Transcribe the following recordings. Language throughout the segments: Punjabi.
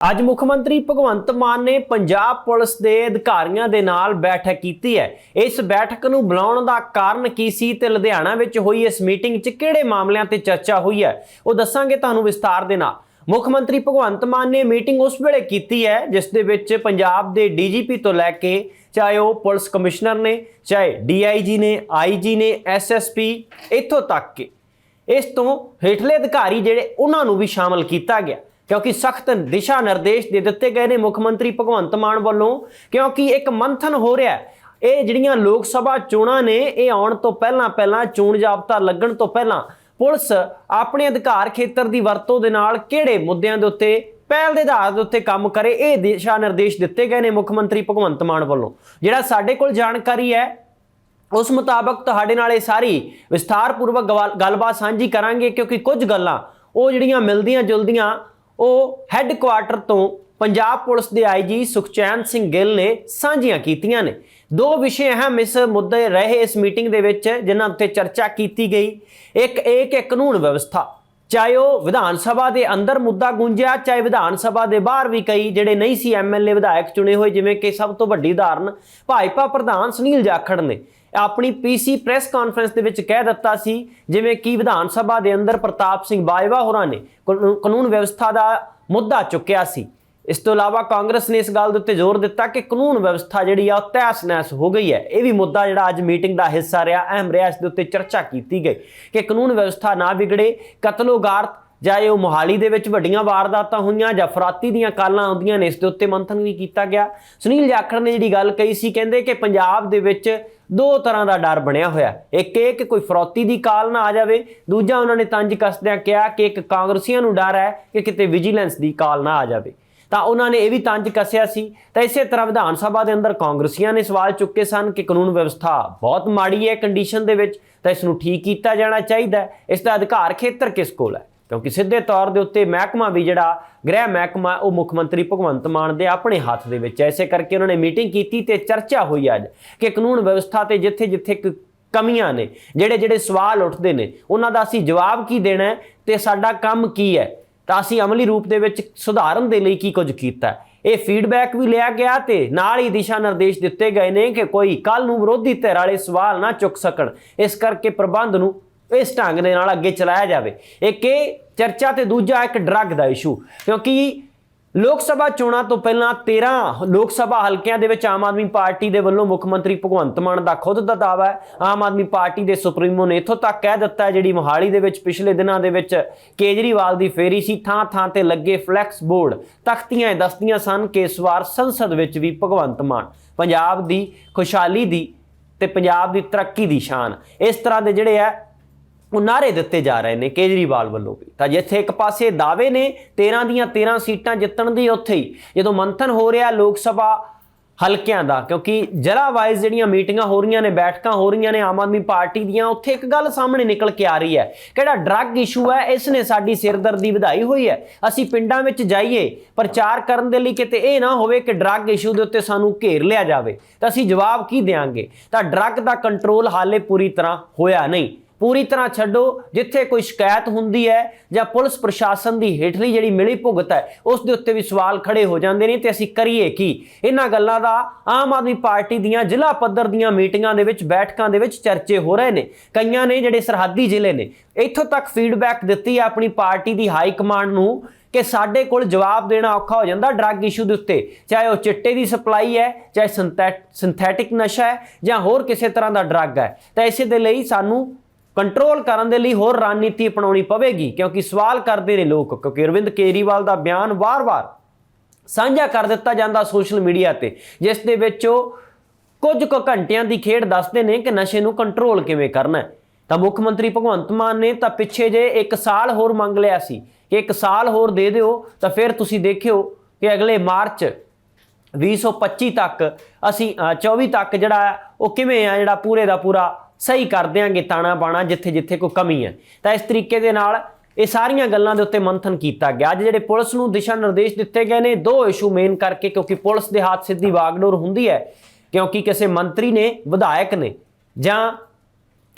ਅੱਜ ਮੁੱਖ ਮੰਤਰੀ ਭਗਵੰਤ ਮਾਨ ਨੇ ਪੰਜਾਬ ਪੁਲਿਸ ਦੇ ਅਧਿਕਾਰੀਆਂ ਦੇ ਨਾਲ ਬੈਠਕ ਕੀਤੀ ਹੈ। ਇਸ ਬੈਠਕ ਨੂੰ ਬੁਲਾਉਣ ਦਾ ਕਾਰਨ ਕੀ ਸੀ ਤੇ ਲੁਧਿਆਣਾ ਵਿੱਚ ਹੋਈ ਇਸ ਮੀਟਿੰਗ 'ਚ ਕਿਹੜੇ ਮਾਮਲਿਆਂ ਤੇ ਚਰਚਾ ਹੋਈ ਹੈ, ਉਹ ਦੱਸਾਂਗੇ ਤੁਹਾਨੂੰ ਵਿਸਤਾਰ ਦੇ ਨਾਲ। ਮੁੱਖ ਮੰਤਰੀ ਭਗਵੰਤ ਮਾਨ ਨੇ ਮੀਟਿੰਗ ਉਸ ਵੇਲੇ ਕੀਤੀ ਹੈ, ਜਿਸ ਦੇ ਵਿੱਚ ਪੰਜਾਬ ਦੇ ਡੀਜੀਪੀ ਤੋਂ ਲੈ ਕੇ ਚਾਹੇ ਉਹ ਪੁਲਿਸ ਕਮਿਸ਼ਨਰ ਨੇ, ਚਾਹੇ ਡੀਆਈਜੀ ਨੇ, ਆਈਜੀ ਨੇ, ਐਸਐਸਪੀ, ਇੱਥੋਂ ਤੱਕ ਕਿ। ਇਸ ਤੋਂ ਹੇਠਲੇ ਅਧਿਕਾਰੀ ਜਿਹੜੇ, ਉਹਨਾਂ ਨੂੰ ਵੀ ਸ਼ਾਮਲ ਕੀਤਾ ਗਿਆ। ਕਿਉਂਕਿ ਸਖਤ ਦਿਸ਼ਾ ਨਿਰਦੇਸ਼ ਦੇ ਦਿੱਤੇ ਗਏ ਨੇ ਮੁੱਖ ਮੰਤਰੀ ਭਗਵੰਤ ਮਾਨ ਵੱਲੋਂ, ਕਿਉਂਕਿ ਇੱਕ ਮੰਥਨ ਹੋ ਰਿਹਾ ਹੈ। ਇਹ ਜਿਹੜੀਆਂ ਲੋਕ ਸਭਾ ਚੋਣਾਂ ਨੇ, ਇਹ ਆਉਣ ਤੋਂ ਪਹਿਲਾਂ ਪਹਿਲਾਂ ਚੋਣ ਜਾਬਤਾ ਲੱਗਣ ਤੋਂ ਪਹਿਲਾਂ ਪੁਲਿਸ ਆਪਣੇ ਅਧਿਕਾਰ ਖੇਤਰ ਦੀ ਵਰਤੋਂ ਦੇ ਨਾਲ ਕਿਹੜੇ ਮੁੱਦਿਆਂ ਦੇ ਉੱਤੇ, ਪਹਿਲ ਦੇ ਆਧਾਰ ਦੇ ਉੱਤੇ ਕੰਮ ਕਰੇ, ਇਹ ਦਿਸ਼ਾ ਨਿਰਦੇਸ਼ ਦਿੱਤੇ ਗਏ ਨੇ ਮੁੱਖ ਮੰਤਰੀ ਭਗਵੰਤ ਮਾਨ ਵੱਲੋਂ। ਜਿਹੜਾ ਸਾਡੇ ਕੋਲ ਜਾਣਕਾਰੀ ਹੈ, ਉਸ ਮੁਤਾਬਕ ਤੁਹਾਡੇ ਨਾਲ ਇਹ ਸਾਰੀ ਵਿਸਥਾਰਪੂਰਵਕ ਗਵਾ- ਗੱਲਬਾਤ ਸਾਂਝੀ ਕਰਾਂਗੇ, ਕਿਉਂਕਿ ਕੁਝ ਗੱਲਾਂ ਉਹ ਜਿਹੜੀਆਂ ਮਿਲਦੀਆਂ ਜੁਲਦੀਆਂ ਉਹ ਹੈੱਡਕੁਆਰਟਰ ਤੋਂ ਪੰਜਾਬ ਪੁਲਿਸ ਦੇ ਆਈਜੀ ਸੁਖਚੈਨ ਸਿੰਘ ਗਿੱਲ ਨੇ ਸਾਂਝੀਆਂ ਕੀਤੀਆਂ ਨੇ। ਦੋ ਵਿਸ਼ੇ ਅਹਿਮ ਇਸ ਮੁੱਦੇ ਰਹੇ ਇਸ ਮੀਟਿੰਗ ਦੇ ਵਿੱਚ, ਜਿਨ੍ਹਾਂ ਉੱਤੇ ਚਰਚਾ ਕੀਤੀ ਗਈ। ਇੱਕ, ਇਹ ਕਿ ਕਾਨੂੰਨ ਵਿਵਸਥਾ, ਚਾਹੇ ਉਹ ਵਿਧਾਨ ਸਭਾ ਦੇ ਅੰਦਰ ਮੁੱਦਾ ਗੁੰਜਿਆ, ਚਾਹੇ ਵਿਧਾਨ ਸਭਾ ਦੇ ਬਾਹਰ ਵੀ ਕਈ, ਜਿਹੜੇ ਨਹੀਂ ਸੀ ਐਮਐਲਏ ਵਿਧਾਇਕ ਚੁਣੇ ਹੋਏ, ਜਿਵੇਂ ਕਿ ਸਭ ਤੋਂ ਵੱਡੀ ਉਦਾਹਰਨ ਭਾਜਪਾ ਪ੍ਰਧਾਨ ਸੁਨੀਲ ਜਾਖੜ ਨੇ। ਆਪਣੀ ਪੀਸੀ ਪ੍ਰੈਸ ਕਾਨਫਰੰਸ ਦੇ ਵਿੱਚ ਕਹਿ ਦਿੱਤਾ ਸੀ, ਜਿਵੇਂ ਕਿ ਵਿਧਾਨ ਸਭਾ ਦੇ ਅੰਦਰ ਪ੍ਰਤਾਪ ਸਿੰਘ ਬਾਜਵਾ ਹੋਰਾਂ ਨੇ ਕਾਨੂੰਨ ਵਿਵਸਥਾ ਦਾ ਮੁੱਦਾ ਚੁੱਕਿਆ ਸੀ। ਇਸ ਤੋਂ ਇਲਾਵਾ ਕਾਂਗਰਸ ਨੇ ਇਸ ਗੱਲ ਦੇ ਉੱਤੇ ਜ਼ੋਰ ਦਿੱਤਾ ਕਿ ਕਾਨੂੰਨ ਵਿਵਸਥਾ ਜਿਹੜੀ ਆ, ਉਹ ਤਹਿਸ-ਨਹਿਸ ਹੋ ਗਈ ਹੈ। ਇਹ ਵੀ ਮੁੱਦਾ ਜਿਹੜਾ ਅੱਜ ਮੀਟਿੰਗ ਦਾ ਹਿੱਸਾ ਰਿਹਾ, ਅਹਿਮ ਰਿਹਾ, ਇਸ ਦੇ ਉੱਤੇ ਚਰਚਾ ਕੀਤੀ ਗਈ ਕਿ ਕਾਨੂੰਨ ਵਿਵਸਥਾ ਨਾ ਵਿਗੜੇ, ਕਤਲੋਗਾਰਤ ਚਾਹੇ ਉਹ ਮੋਹਾਲੀ ਦੇ ਵਿੱਚ ਵੱਡੀਆਂ ਵਾਰਦਾਤਾਂ ਹੋਈਆਂ ਜਾਂ ਫਰਾਤੀ ਦੀਆਂ ਕਾਲਾਂ ਆਉਂਦੀਆਂ ਨੇ, ਇਸ ਦੇ ਉੱਤੇ ਮੰਥਨ ਵੀ ਕੀਤਾ ਗਿਆ। ਸੁਨੀਲ ਜਾਖੜ ਨੇ ਜਿਹੜੀ ਗੱਲ ਕਹੀ ਸੀ, ਕਹਿੰਦੇ ਕਿ ਪੰਜਾਬ ਦੇ ਵਿੱਚ ਦੋ ਤਰ੍ਹਾਂ ਦਾ ਡਰ ਬਣਿਆ ਹੋਇਆ। ਇੱਕ ਇਹ ਕਿ ਕੋਈ ਫਰੋਤੀ ਦੀ ਕਾਲ ਨਾ ਆ ਜਾਵੇ। ਦੂਜਾ ਉਹਨਾਂ ਨੇ ਤੰਜ ਕੱਸਦਿਆਂ ਕਿਹਾ ਕਿ ਇੱਕ ਕਾਂਗਰਸੀਆਂ ਨੂੰ ਡਰ ਹੈ ਕਿ ਕਿਤੇ ਵਿਜੀਲੈਂਸ ਦੀ ਕਾਲ ਨਾ ਆ ਜਾਵੇ। ਤਾਂ ਉਹਨਾਂ ਨੇ ਇਹ ਵੀ ਤੰਜ ਕੱਸਿਆ ਸੀ। ਤਾਂ ਇਸੇ ਤਰ੍ਹਾਂ ਵਿਧਾਨ ਸਭਾ ਦੇ ਅੰਦਰ ਕਾਂਗਰਸੀਆਂ ਨੇ ਸਵਾਲ ਚੁੱਕੇ ਸਨ ਕਿ ਕਾਨੂੰਨ ਵਿਵਸਥਾ ਬਹੁਤ ਮਾੜੀ ਹੈ ਕੰਡੀਸ਼ਨ ਦੇ ਵਿੱਚ, ਤਾਂ ਇਸ ਨੂੰ ਠੀਕ ਕੀਤਾ ਜਾਣਾ ਚਾਹੀਦਾ ਇਸ ਦਾ ਅਧਿਕਾਰ ਖੇਤਰ ਕਿਸ ਕੋਲ ਹੈ? ਕਿਉਂਕਿ ਸਿੱਧੇ ਤੌਰ ਦੇ ਉੱਤੇ ਮਹਿਕਮਾ ਵੀ ਜਿਹੜਾ ਗ੍ਰਹਿ ਮਹਿਕਮਾ, ਉਹ ਮੁੱਖ ਮੰਤਰੀ ਭਗਵੰਤ ਮਾਨ ਦੇ ਆਪਣੇ ਹੱਥ ਦੇ ਵਿੱਚ ਹੈ। ਇਸੇ ਕਰਕੇ ਉਹਨਾਂ ਨੇ ਮੀਟਿੰਗ ਕੀਤੀ ਤੇ ਚਰਚਾ ਹੋਈ ਅੱਜ ਕਿ ਕਾਨੂੰਨ ਵਿਵਸਥਾ ਤੇ ਜਿੱਥੇ ਜਿੱਥੇ ਕ- ਕਮੀਆਂ ਨੇ ਜਿਹੜੇ ਜਿਹੜੇ ਸਵਾਲ ਉੱਠਦੇ ਨੇ, ਉਹਨਾਂ ਦਾ ਅਸੀਂ ਜਵਾਬ ਕੀ ਦੇਣਾ ਹੈ ਤੇ ਸਾਡਾ ਕੰਮ ਕੀ ਹੈ? ਤਾਂ ਅਸੀਂ ਅਮਲੀ ਰੂਪ ਦੇ ਵਿੱਚ ਸੁਧਾਰਨ ਦੇ ਲਈ ਕੀ ਕੁਝ ਕੀਤਾ ਇਹ ਫੀਡਬੈਕ ਵੀ ਲਿਆ ਗਿਆ ਤੇ ਨਾਲ ਹੀ ਦਿਸ਼ਾ ਨਿਰਦੇਸ਼ ਦਿੱਤੇ ਗਏ ਨੇ ਕਿ ਕੋਈ ਕੱਲ ਨੂੰ ਵਿਰੋਧੀ ਧਿਰ ਵਾਲੇ ਸਵਾਲ ਨਾ ਚੁੱਕ ਸਕਣ। ਇਸ ਕਰਕੇ ਪ੍ਰਬੰਧ ਨੂੰ ਇਸ ਢੰਗ ਦੇ ਨਾਲ ਅੱਗੇ ਚਲਾਇਆ ਜਾਵੇ। ਇੱਕ ਇਹ ਚਰਚਾ ਤੇ ਦੂਜਾ ਇੱਕ ਡਰੱਗ ਦਾ ਇਸ਼ੂ ਕਿਉਂਕਿ ਲੋਕ ਸਭਾ ਚੋਣਾਂ ਤੋਂ ਪਹਿਲਾਂ 13 ਲੋਕ ਸਭਾ ਹਲਕਿਆਂ ਦੇ ਵਿੱਚ ਆਮ ਆਦਮੀ ਪਾਰਟੀ ਦੇ ਵੱਲੋਂ ਮੁੱਖ ਮੰਤਰੀ ਭਗਵੰਤ ਮਾਨ ਦਾ ਖੁਦ ਦਾ ਦਾਅਵਾ ਹੈ। ਆਮ ਆਦਮੀ ਪਾਰਟੀ ਦੇ ਸੁਪਰੀਮੋ ਨੇ ਇੱਥੋਂ ਤੱਕ ਕਹਿ ਦਿੱਤਾ ਹੈ, ਜਿਹੜੀ ਮੋਹਾਲੀ ਦੇ ਵਿੱਚ ਪਿਛਲੇ ਦਿਨਾਂ ਦੇ ਵਿੱਚ ਕੇਜਰੀਵਾਲ ਦੀ ਫੇਰੀ ਸੀ ਥਾਂ ਥਾਂ ਤੇ ਲੱਗੇ ਫਲੈਕਸ ਬੋਰਡ ਤਖਤੀਆਂ ਇਹ ਦੱਸਦੀਆਂ ਸਨ ਕਿ ਇਸ ਵਾਰ ਸੰਸਦ ਵਿੱਚ ਵੀ ਭਗਵੰਤ ਮਾਨ, ਪੰਜਾਬ ਦੀ ਖੁਸ਼ਹਾਲੀ ਦੀ ਤੇ ਪੰਜਾਬ ਦੀ ਤਰੱਕੀ ਦੀ ਸ਼ਾਨ। ਇਸ ਤਰ੍ਹਾਂ ਦੇ ਜਿਹੜੇ ਆ ਉਹ ਨਾਰੇ ਦਿੱਤੇ ਜਾ ਰਹੇ ਨੇ ਕੇਜਰੀਵਾਲ ਵੱਲੋਂ ਵੀ। ਤਾਂ ਜਿੱਥੇ ਇੱਕ ਪਾਸੇ ਦਾਅਵੇ ਨੇ 13 ਦੀਆਂ 13 ਸੀਟਾਂ ਜਿੱਤਣ ਦੀ ਉੱਥੇ ਹੀ। ਜਦੋਂ ਮੰਥਨ ਹੋ ਰਿਹਾ ਲੋਕ ਸਭਾ ਹਲਕਿਆਂ ਦਾ, ਕਿਉਂਕਿ ਜ਼ਿਲ੍ਹਾ ਵਾਈਜ਼ ਜਿਹੜੀਆਂ ਮੀਟਿੰਗਾਂ ਹੋ ਰਹੀਆਂ ਨੇ, ਬੈਠਕਾਂ ਹੋ ਰਹੀਆਂ ਨੇ ਆਮ ਆਦਮੀ ਪਾਰਟੀ ਦੀਆਂ, ਉੱਥੇ ਇੱਕ ਗੱਲ ਸਾਹਮਣੇ ਨਿਕਲ ਕੇ ਆ ਰਹੀ ਹੈ। ਕਿਹੜਾ ਡਰੱਗ ਇਸ਼ੂ ਹੈ, ਇਸ ਨੇ ਸਾਡੀ ਸਿਰਦਰਦੀ ਵਧਾਈ ਹੋਈ ਹੈ। ਅਸੀਂ ਪਿੰਡਾਂ ਵਿੱਚ ਜਾਈਏ, ਪ੍ਰਚਾਰ ਕਰਨ ਦੇ ਲਈ ਕਿਤੇ ਇਹ ਨਾ ਹੋਵੇ ਕਿ ਡਰੱਗ ਇਸ਼ੂ ਦੇ ਉੱਤੇ ਸਾਨੂੰ ਘੇਰ ਲਿਆ ਜਾਵੇ। ਤਾਂ ਅਸੀਂ ਜਵਾਬ ਕੀ ਦੇਵਾਂਗੇ ਤਾਂ ਡਰੱਗ ਦਾ ਕੰਟਰੋਲ ਹਾਲੇ ਪੂਰੀ ਤਰ੍ਹਾਂ ਹੋਇਆ ਨਹੀਂ। ਪੂਰੀ ਤਰ੍ਹਾਂ ਛੱਡੋ, ਜਿੱਥੇ ਕੋਈ ਸ਼ਿਕਾਇਤ ਹੁੰਦੀ ਹੈ ਜਾਂ ਪੁਲਿਸ ਪ੍ਰਸ਼ਾਸਨ ਦੀ ਹੇਠਲੀ ਜਿਹੜੀ ਮਿਲੀ ਭੁਗਤ ਹੈ, ਉਸ ਦੇ ਉੱਤੇ ਵੀ ਸਵਾਲ ਖੜੇ ਹੋ ਜਾਂਦੇ ਨੇ, ਤੇ ਅਸੀਂ ਕਰੀਏ ਕੀ? ਇਹਨਾਂ ਗੱਲਾਂ ਦਾ ਆਮ ਆਦਮੀ ਪਾਰਟੀ ਦੀਆਂ ਜ਼ਿਲ੍ਹਾ ਪੱਧਰ ਦੀਆਂ ਮੀਟਿੰਗਾਂ ਦੇ ਵਿੱਚ, ਬੈਠਕਾਂ ਦੇ ਵਿੱਚ ਚਰਚੇ ਹੋ ਰਹੇ ਨੇ। ਕਈਆਂ ਨੇ ਜਿਹੜੇ ਸਰਹੱਦੀ ਜ਼ਿਲ੍ਹੇ ਨੇ, ਇੱਥੋਂ ਤੱਕ ਫੀਡਬੈਕ ਦਿੱਤੀ ਹੈ ਆਪਣੀ ਪਾਰਟੀ ਦੀ ਹਾਈ ਕਮਾਂਡ ਨੂੰ ਕਿ ਸਾਡੇ ਕੋਲ ਜਵਾਬ ਦੇਣਾ ਔਖਾ ਹੋ ਜਾਂਦਾ ਡਰੱਗ ਇਸ਼ੂ ਦੇ ਉੱਤੇ। ਚਾਹੇ ਉਹ ਚਿੱਟੇ ਦੀ ਸਪਲਾਈ ਹੈ, ਚਾਹੇ ਸਿੰਥੈਟਿਕ ਨਸ਼ਾ ਹੈ ਜਾਂ ਹੋਰ ਕਿਸੇ ਤਰ੍ਹਾਂ ਦਾ ਡਰੱਗ ਹੈ। ਤਾਂ ਇਸੇ ਦੇ ਲਈ ਸਾਨੂੰ ਕੰਟਰੋਲ ਕਰਨ ਦੇ ਲਈ ਹੋਰ ਰਣਨੀਤੀ ਅਪਣਾਉਣੀ ਪਵੇਗੀ ਕਿਉਂਕਿ ਸਵਾਲ ਕਰਦੇ ਨੇ ਲੋਕ ਕਿਉਂਕਿ ਅਰਵਿੰਦ ਕੇਜਰੀਵਾਲ ਦਾ ਬਿਆਨ ਵਾਰ-ਵਾਰ ਸਾਂਝਾ ਕਰ ਦਿੱਤਾ ਜਾਂਦਾ ਸੋਸ਼ਲ ਮੀਡੀਆ ਤੇ ਜਿਸ ਦੇ ਵਿੱਚ ਉਹ ਕੁਝ ਕੁ ਘੰਟਿਆਂ ਦੀ ਖੇਡ ਦੱਸਦੇ ਨੇ ਕਿ ਨਸ਼ੇ ਨੂੰ ਕੰਟਰੋਲ ਕਿਵੇਂ ਕਰਨਾ ਤਾਂ ਮੁੱਖ ਮੰਤਰੀ ਭਗਵੰਤ ਮਾਨ ਨੇ ਤਾਂ ਪਿੱਛੇ ਜੇ ਇੱਕ ਸਾਲ ਹੋਰ ਮੰਗ ਲਿਆ ਸੀ ਕਿ ਇੱਕ ਸਾਲ ਹੋਰ ਦੇ ਦਿਓ ਤਾਂ ਫਿਰ ਤੁਸੀਂ ਦੇਖਿਓ ਕਿ ਅਗਲੇ ਮਾਰਚ 2025 ਤੱਕ ਅਸੀਂ ਅ, 24 ਤੱਕ ਜਿਹੜਾ ਉਹ ਕਿਵੇਂ ਆ ਜਿਹੜਾ ਪੂਰੇ ਦਾ ਪੂਰਾ ਸਹੀ ਕਰ ਦਿਆਂਗੇ ਤਾਣਾ ਬਾਣਾ ਜਿੱਥੇ ਜਿੱਥੇ ਕੋਈ ਕਮੀ ਹੈ। ਤਾਂ ਇਸ ਤਰੀਕੇ ਦੇ ਨਾਲ ਇਹ ਸਾਰੀਆਂ ਗੱਲਾਂ ਦੇ ਉੱਤੇ ਮੰਥਨ ਕੀਤਾ ਗਿਆ। ਅੱਜ ਜਿਹੜੇ ਪੁਲਿਸ ਨੂੰ ਦਿਸ਼ਾ ਨਿਰਦੇਸ਼ ਦਿੱਤੇ ਗਏ ਨੇ, ਦੋ ਇਸ਼ੂ ਮੇਨ ਕਰਕੇ, ਕਿਉਂਕਿ ਪੁਲਿਸ ਦੇ ਹੱਥ ਸਿੱਧੀ ਵਾਗਡੋਰ ਹੁੰਦੀ ਹੈ, ਕਿਉਂਕਿ ਕਿਸੇ ਮੰਤਰੀ ਨੇ, ਵਿਧਾਇਕ ਨੇ ਜਾਂ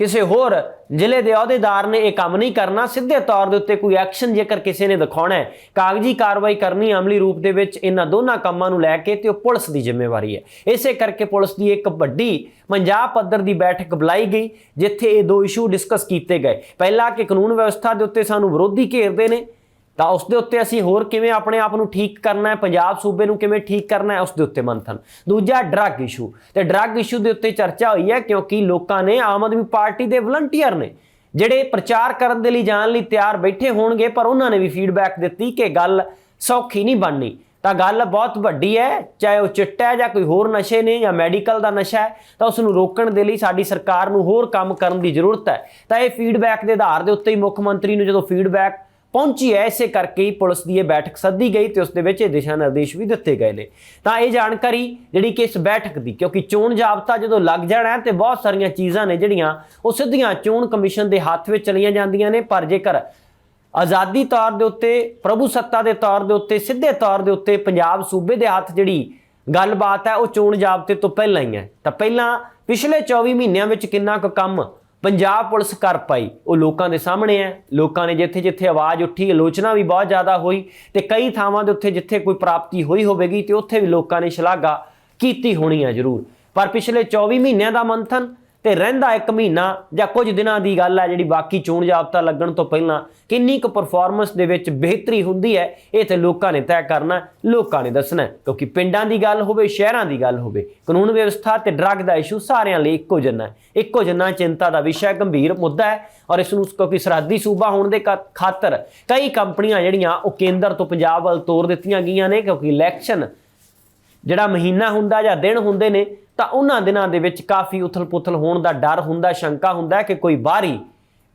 ਕਿਸੇ ਹੋਰ ਜ਼ਿਲ੍ਹੇ ਦੇ ਅਹੁਦੇਦਾਰ ਨੇ ਇਹ ਕੰਮ ਨਹੀਂ ਕਰਨਾ, ਸਿੱਧੇ ਤੌਰ ਦੇ ਉੱਤੇ ਕੋਈ ਐਕਸ਼ਨ ਜੇਕਰ ਕਿਸੇ ਨੇ ਦਿਖਾਉਣਾ ਹੈ, ਕਾਗਜ਼ੀ ਕਾਰਵਾਈ ਕਰਨੀ ਅਮਲੀ ਰੂਪ ਦੇ ਵਿੱਚ ਇਹਨਾਂ ਦੋਨਾਂ ਕੰਮਾਂ ਨੂੰ ਲੈ ਕੇ ਤੇ ਉਹ ਪੁਲਿਸ ਦੀ ਜ਼ਿੰਮੇਵਾਰੀ ਹੈ। ਇਸੇ ਕਰਕੇ ਪੁਲਿਸ ਦੀ ਇੱਕ ਵੱਡੀ ਪੰਜਾਬ ਪੱਧਰ ਦੀ ਬੈਠਕ ਬੁਲਾਈ ਗਈ, ਜਿੱਥੇ ਇਹ ਦੋ ਇਸ਼ੂ ਡਿਸਕਸ ਕੀਤੇ ਗਏ। ਪਹਿਲਾ ਕਿ ਕਾਨੂੰਨ ਵਿਵਸਥਾ ਦੇ ਉੱਤੇ ਸਾਨੂੰ ਵਿਰੋਧੀ ਘੇਰਦੇ ਨੇ ਤਾਂ ਉਸ ਦੇ ਉੱਤੇ ਅਸੀਂ ਹੋਰ ਕਿਵੇਂ ਆਪਣੇ ਆਪ ਨੂੰ ਠੀਕ ਕਰਨਾ ਹੈ? ਪੰਜਾਬ ਸੂਬੇ ਨੂੰ ਕਿਵੇਂ ਠੀਕ ਕਰਨਾ ਹੈ? ਉਸ ਦੇ ਉੱਤੇ ਮੰਥਨ। ਦੂਜਾ, ਡਰੱਗ ਇਸ਼ੂ। ਤੇ ਡਰੱਗ ਇਸ਼ੂ ਦੇ ਉੱਤੇ ਚਰਚਾ ਹੋਈ ਹੈ ਕਿਉਂਕਿ ਲੋਕਾਂ ਨੇ ਆਮ ਆਦਮੀ ਪਾਰਟੀ ਦੇ ਵਲੰਟੀਅਰ ਨੇ, ਜਿਹੜੇ ਪ੍ਰਚਾਰ ਕਰਨ ਦੇ ਲਈ ਜਾਣ ਲਈ ਤਿਆਰ ਬੈਠੇ ਹੋਣਗੇ, ਪਰ ਉਹਨਾਂ ਨੇ ਵੀ ਫੀਡਬੈਕ ਦਿੱਤੀ ਕਿ ਗੱਲ ਸੌਖੀ ਨਹੀਂ ਬਣਨੀ। ਤਾਂ ਗੱਲ ਬਹੁਤ ਵੱਡੀ ਹੈ, ਚਾਹੇ ਉਹ ਚਿੱਟਾ ਹੈ ਜਾਂ ਕੋਈ ਹੋਰ ਨਸ਼ੇ ਨੇ ਜਾਂ ਮੈਡੀਕਲ ਦਾ ਨਸ਼ਾ ਹੈ, ਤਾਂ ਉਸ ਨੂੰ ਰੋਕਣ ਦੇ ਲਈ ਸਾਡੀ ਸਰਕਾਰ ਨੂੰ ਹੋਰ ਕੰਮ ਕਰਨ ਦੀ ਜ਼ਰੂਰਤ ਹੈ। ਤਾਂ ਇਹ ਫੀਡਬੈਕ ਦੇ ਆਧਾਰ ਦੇ ਉੱਤੇ ਹੀ ਮੁੱਖ ਮੰਤਰੀ ਨੂੰ ਜਦੋਂ ਫੀਡਬੈਕ ਪਹੁੰਚੀ ਹੈ, ਇਸੇ ਕਰਕੇ ਹੀ ਪੁਲਿਸ ਦੀ ਇਹ ਬੈਠਕ ਸੱਦੀ ਗਈ ਤੇ ਉਸ ਦੇ ਵਿੱਚ ਇਹ ਦਿਸ਼ਾ ਨਿਰਦੇਸ਼ ਵੀ ਦਿੱਤੇ ਗਏ ਨੇ। ਤਾਂ ਇਹ ਜਾਣਕਾਰੀ ਜਿਹੜੀ ਕਿ ਇਸ ਬੈਠਕ ਦੀ, ਕਿਉਂਕਿ ਚੋਣ ਜਾਬਤਾ ਜਦੋਂ ਲੱਗ ਜਾਣਾ ਹੈ ਤੇ ਬਹੁਤ ਸਾਰੀਆਂ ਚੀਜ਼ਾਂ ਨੇ ਜਿਹੜੀਆਂ ਉਹ ਸਿੱਧੀਆਂ ਚੋਣ ਕਮਿਸ਼ਨ ਦੇ ਹੱਥ ਵਿੱਚ ਚਲੀਆਂ ਜਾਂਦੀਆਂ ਨੇ, ਪਰ ਜੇਕਰ ਆਜ਼ਾਦੀ ਤੌਰ ਦੇ ਉੱਤੇ, ਪ੍ਰਭੂ ਸੱਤਾ ਦੇ ਤੌਰ ਦੇ ਉੱਤੇ, ਸਿੱਧੇ ਤੌਰ ਦੇ ਉੱਤੇ ਪੰਜਾਬ ਸੂਬੇ ਦੇ ਹੱਥ ਜਿਹੜੀ ਗੱਲਬਾਤ ਹੈ, ਉਹ ਚੋਣ ਜਾਬਤੇ ਤੋਂ ਪਹਿਲਾਂ ਹੀ ਹੈ। ਤਾਂ ਪਹਿਲਾਂ ਪਿਛਲੇ 24 ਮਹੀਨਿਆਂ ਵਿੱਚ ਕਿੰਨਾ ਕੁ ਕੰਮ ਪੰਜਾਬ ਪੁਲਿਸ ਕਰ ਪਾਈ। ਉਹ ਲੋਕਾਂ ਦੇ ਸਾਹਮਣੇ ਹੈ। ਲੋਕਾਂ ਨੇ ਜਿੱਥੇ ਜਿੱਥੇ ਆਵਾਜ਼ ਉੱਠੀ, ਆਲੋਚਨਾ ਵੀ ਬਹੁਤ ਜ਼ਿਆਦਾ ਹੋਈ ਤੇ ਕਈ ਥਾਵਾਂ ਦੇ ਉੱਤੇ ਜਿੱਥੇ ਕੋਈ ਪ੍ਰਾਪਤੀ ਹੋਈ ਹੋਵੇਗੀ ਤੇ ਉੱਥੇ ਵੀ ਲੋਕਾਂ ਨੇ ਸ਼ਲਾਘਾ ਕੀਤੀ ਹੋਣੀ ਹੈ ਜ਼ਰੂਰ। ਪਰ ਪਿਛਲੇ 24 ਮਹੀਨਿਆਂ ਦਾ ਮੰਥਨ ਤੇ ਰਹਿੰਦਾ ਇੱਕ ਮਹੀਨਾ ਜਾਂ ਕੁਝ ਦਿਨਾਂ ਦੀ ਗੱਲ ਹੈ ਜਿਹੜੀ ਬਾਕੀ ਚੋਣ ਜਾਬਤਾ ਲੱਗਣ ਤੋਂ ਪਹਿਲਾਂ ਕਿੰਨੀ ਕੁ ਪਰਫਾਰਮੈਂਸ ਦੇ ਵਿੱਚ ਬਿਹਤਰੀ ਹੁੰਦੀ ਹੈ, ਇਹ ਤੇ ਲੋਕਾਂ ਨੇ ਤੈਅ ਕਰਨਾ ਲੋਕਾਂ ਨੇ ਦੱਸਣਾ ਕਿਉਂਕਿ ਪਿੰਡਾਂ ਦੀ ਗੱਲ ਹੋਵੇ, ਸ਼ਹਿਰਾਂ ਦੀ ਗੱਲ ਹੋਵੇ, ਕਾਨੂੰਨ ਵਿਵਸਥਾ ਤੇ ਡਰੱਗ ਦਾ ਇਸ਼ੂ ਸਾਰਿਆਂ ਲਈ ਇੱਕੋ ਜਿੰਨਾ ਇੱਕੋ ਜਿੰਨਾ ਚਿੰਤਾ ਦਾ ਵਿਸ਼ਾ ਗੰਭੀਰ ਮੁੱਦਾ ਹੈ ਔਰ ਇਸ ਨੂੰ ਕਿਉਂਕਿ ਸਰਹੱਦੀ ਸੂਬਾ ਹੋਣ ਦੇ ਕਾ- ਖਾਤਰ ਕਈ ਕੰਪਨੀਆਂ ਜਿਹੜੀਆਂ ਉਹ ਕੇਂਦਰ ਤੋਂ ਪੰਜਾਬ ਵੱਲ ਤੋਰ ਦਿੱਤੀਆਂ ਗਈਆਂ ਨੇ, ਕਿਉਂਕਿ ਇਲੈਕਸ਼ਨ ਜਿਹੜਾ ਮਹੀਨਾ ਹੁੰਦਾ ਜਾਂ ਦਿਨ ਹੁੰਦੇ ਨੇ ਤਾਂ ਉਹਨਾਂ ਦਿਨਾਂ ਦੇ ਵਿੱਚ ਕਾਫੀ ਉਥਲ-ਪੁਥਲ ਹੋਣ ਦਾ ਡਰ ਹੁੰਦਾ, ਸ਼ੰਕਾ ਹੁੰਦਾ ਕਿ ਕੋਈ ਬਾਹਰੀ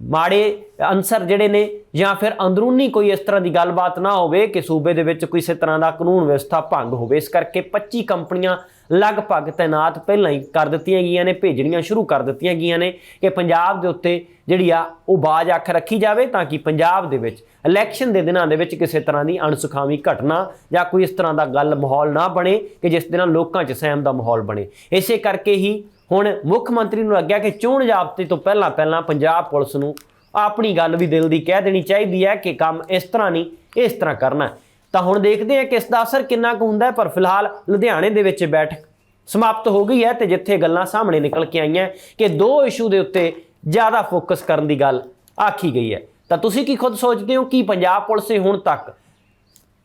ਮਾੜੇ ਅਨਸਰ ਜਿਹੜੇ ਨੇ ਜਾਂ ਫਿਰ ਅੰਦਰੂਨੀ ਕੋਈ ਇਸ ਤਰ੍ਹਾਂ ਦੀ ਗੱਲਬਾਤ ਨਾ ਹੋਵੇ ਕਿ ਸੂਬੇ ਦੇ ਵਿੱਚ ਕਿਸੇ ਤਰ੍ਹਾਂ ਦਾ ਕਾਨੂੰਨ ਵਿਵਸਥਾ ਭੰਗ ਹੋਵੇ। ਇਸ ਕਰਕੇ 25 ਕੰਪਨੀਆਂ ਲਗਭਗ ਤਾਇਨਾਤ ਪਹਿਲਾਂ ਹੀ ਕਰ ਦਿੱਤੀਆਂ ਗਈਆਂ ਨੇ, ਭੇਜਣੀਆਂ ਸ਼ੁਰੂ ਕਰ ਦਿੱਤੀਆਂ ਗਈਆਂ ਨੇ ਕਿ ਪੰਜਾਬ ਦੇ ਉੱਤੇ ਜਿਹੜੀ ਆ ਉਹ ਬਾਜ ਅੱਖ ਰੱਖੀ ਜਾਵੇ ਤਾਂ ਕਿ ਪੰਜਾਬ ਦੇ ਵਿੱਚ ਇਲੈਕਸ਼ਨ ਦੇ ਦਿਨਾਂ ਦੇ ਵਿੱਚ ਕਿਸੇ ਤਰ੍ਹਾਂ ਦੀ ਅਣਸੁਖਾਵੀ ਘਟਨਾ ਜਾਂ ਕੋਈ ਇਸ ਤਰ੍ਹਾਂ ਦਾ ਗੱਲ ਮਾਹੌਲ ਨਾ ਬਣੇ ਕਿ ਜਿਸ ਦੇ ਨਾਲ ਲੋਕਾਂ 'ਚ ਸਹਿਮ ਦਾ ਮਾਹੌਲ ਬਣੇ। ਇਸੇ ਕਰਕੇ ਹੀ ਹੁਣ ਮੁੱਖ ਮੰਤਰੀ ਨੂੰ ਲੱਗਿਆ ਕਿ ਚੋਣ ਜਾਬਤੇ ਤੋਂ ਪਹਿਲਾਂ ਪਹਿਲਾਂ ਪੰਜਾਬ ਪੁਲਿਸ ਨੂੰ ਆਪਣੀ ਗੱਲ ਵੀ ਦਿਲ ਦੀ ਕਹਿ ਦੇਣੀ ਚਾਹੀਦੀ ਹੈ ਕਿ ਕੰਮ ਇਸ ਤਰ੍ਹਾਂ ਨਹੀਂ, ਇਸ ਤਰ੍ਹਾਂ ਕਰਨਾ। ਤਾਂ ਹੁਣ ਦੇਖਦੇ ਹਾਂ ਕਿ ਇਸ ਦਾ ਅਸਰ ਕਿੰਨਾ ਕੁ ਹੁੰਦਾ ਹੈ, ਪਰ ਫਿਲਹਾਲ ਲੁਧਿਆਣੇ ਦੇ ਵਿੱਚ ਬੈਠਕ ਸਮਾਪਤ ਹੋ ਗਈ ਹੈ ਤੇ ਜਿੱਥੇ ਗੱਲਾਂ ਸਾਹਮਣੇ ਨਿਕਲ ਕੇ ਆਈਆਂ ਕਿ ਦੋ ਇਸ਼ੂ ਦੇ ਉੱਤੇ ਜ਼ਿਆਦਾ ਫੋਕਸ ਕਰਨ ਦੀ ਗੱਲ ਆਖੀ ਗਈ ਹੈ। ਤਾਂ ਤੁਸੀਂ ਕੀ ਖੁਦ ਸੋਚਦੇ ਹੋ, ਕਿ ਪੰਜਾਬ ਪੁਲਿਸ ਨੇ ਹੁਣ ਤੱਕ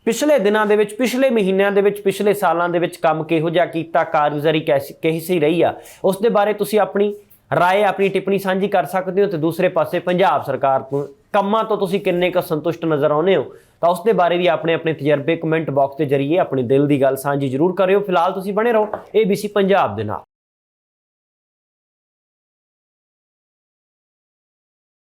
ਪਿਛਲੇ ਦਿਨਾਂ ਦੇ ਵਿੱਚ, ਪਿਛਲੇ ਮਹੀਨਿਆਂ ਦੇ ਵਿੱਚ, ਪਿਛਲੇ ਸਾਲਾਂ ਦੇ ਵਿੱਚ ਕੰਮ ਕਿਹੋ ਜਿਹਾ ਕੀਤਾ, ਕਾਰਗੁਜ਼ਾਰੀ ਕੈਸੀ ਕੈਸੀ ਰਹੀ ਆ? ਉਸ ਦੇ ਬਾਰੇ ਤੁਸੀਂ ਆਪਣੀ ਰਾਏ, ਆਪਣੀ ਟਿੱਪਣੀ ਸਾਂਝੀ ਕਰ ਸਕਦੇ ਹੋ ਤੇ ਦੂਸਰੇ ਪਾਸੇ ਪੰਜਾਬ ਸਰਕਾਰ ਤੋਂ ਕੰਮਾਂ ਤੋਂ ਤੁਸੀਂ ਕਿੰਨੇ ਕੁ ਸੰਤੁਸ਼ਟ ਨਜ਼ਰ ਆਉਂਦੇ ਹੋ? ਤਾਂ ਉਸ ਦੇ ਬਾਰੇ ਵੀ ਆਪਣੇ ਆਪਣੇ ਤਜਰਬੇ ਕਮੈਂਟ ਬਾਕਸ ਦੇ ਜ਼ਰੀਏ ਆਪਣੀ ਦਿਲ ਦੀ ਗੱਲ ਸਾਂਝੀ ਜ਼ਰੂਰ ਕਰਿਓ। ਫਿਲਹਾਲ ਤੁਸੀਂ ਬਣੇ ਰਹੋ ABC ਪੰਜਾਬ ਦੇ ਨਾਲ।